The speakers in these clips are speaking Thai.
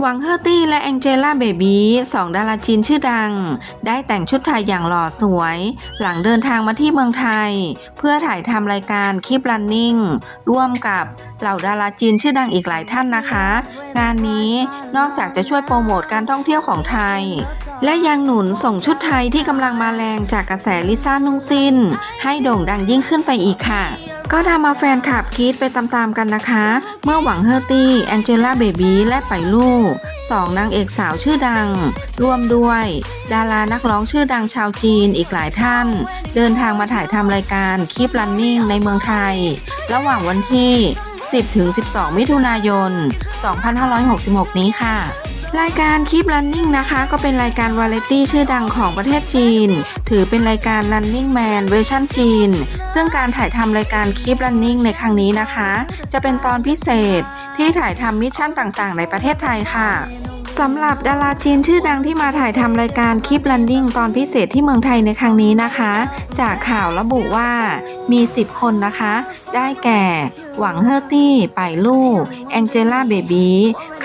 หวังเฮอร์ตี้และแองเจล่าเบบี้สองดาราจีนชื่อดัง ได้แต่งชุดไทยอย่างหล่อสวย หลังเดินทางมาที่เมืองไทย เพื่อถ่ายทำรายการคลิป Running ร่วมกับเหล่าดาราจีนชื่อดังอีกหลายท่านนะคะ งานนี้นอกจากจะช่วยโปรโมทการท่องเที่ยวของไทย และยังหนุนส่งชุดไทยที่กำลังมาแรงจากกระแสลิซ่านุ่งสิ้น ให้โด่งดังยิ่งขึ้นไปอีกค่ะ ก็ทำมาแฟนคลับกรีดไปตามๆกันนะคะ เมื่อหวังเฮอร์ตี้แองเจล่าเบบีและไปลูกสองนางเอกสาวชื่อดัง ร่วมด้วย ดารานักร้องชื่อดังชาวจีนอีกหลายท่าน เดินทางมาถ่ายทำรายการคลิป Running ในเมืองไทย ระหว่างวันที่ 10-12 มิถุนายน 2566 นี้ค่ะ รายการคลิป Running นะคะ ก็เป็นรายการวาไรตี้ชื่อดังของประเทศจีน ถือเป็นรายการ Running Man เวอร์ชันจีน ซึ่งการถ่ายทำรายการคลิป Running ในครั้งนี้นะคะ จะเป็นตอนพิเศษที่ถ่ายทำมิชชั่นต่างๆ ในประเทศไทยค่ะสำหรับดาราจีนชื่อดังที่มาถ่ายทำรายการคลิป Running ตอนพิเศษที่เมืองไทยในครั้งนี้นะคะ จากข่าวระบุว่ามี 10 คนนะคะ ได้แก่ หวังเฮอร์ตี้ ไป่ลู่แองเจล่าเบบี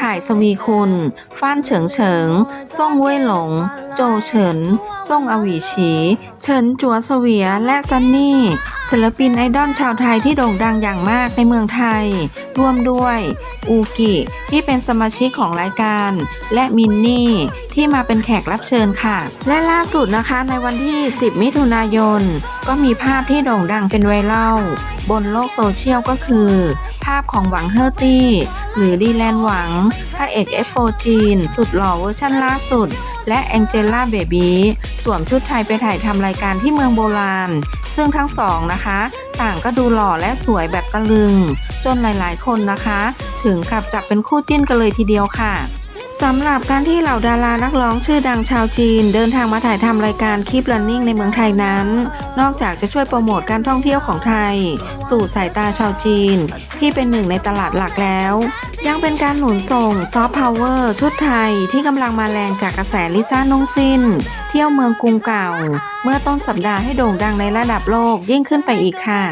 ข่ายสวีคุณ ฟ้านเฉิงเฉิง ซ่งเว่ยหลง โจเฉิน ซ่งอวีฉี เฉินจัวเสวีย และซันนี่ ศิลปินไอดอลชาวไทยที่โด่งดังอย่างมากในเมืองไทย ร่วมด้วย อูกิ ที่เป็นสมาชิกของรายการ และมินนี่ ที่มาเป็นแขกรับเชิญค่ะ และล่าสุดนะคะในวันที่ 10 มิถุนายน ก็มีภาพที่โด่งดังเป็นไวรัลบนโลกโซเชียลก็คือ ภาพของหวังเฮอร์ตี้ หรือดีแลนหวังพระเอกเอฟโฟจีน สุดหล่อเวอร์ชั่นล่าสุด และแองเจล่าเบบีสวมชุดไทยไปถ่ายทำรายการที่เมืองโบราณ ซึ่งทั้งสองนะคะ ต่างก็ดูหล่อและสวยแบบตะลึง จนหลายๆ คนนะคะ ถึงกับจับเป็นคู่จิ้นกันเลยทีเดียวค่ะ สำหรับการที่เหล่าดารานักร้องชื่อดังชาวจีน เดินทางมาถ่ายทำรายการคลิป Running ในเมืองไทยนั้น นอกจากจะช่วยโปรโมทการท่องเที่ยวของไทย สู่สายตาชาวจีน ที่เป็นหนึ่งในตลาดหลักแล้ว ยังเป็นการหนุนส่งซอฟต์พาวเวอร์ชุดไทยที่กำลังมาแรงจากกระแสลิซ่านงสิ้นเที่ยวเมืองกรุงเก่า เมื่อต้นสัปดาห์ให้โด่งดังในระดับโลกยิ่งขึ้นไปอีกค่ะ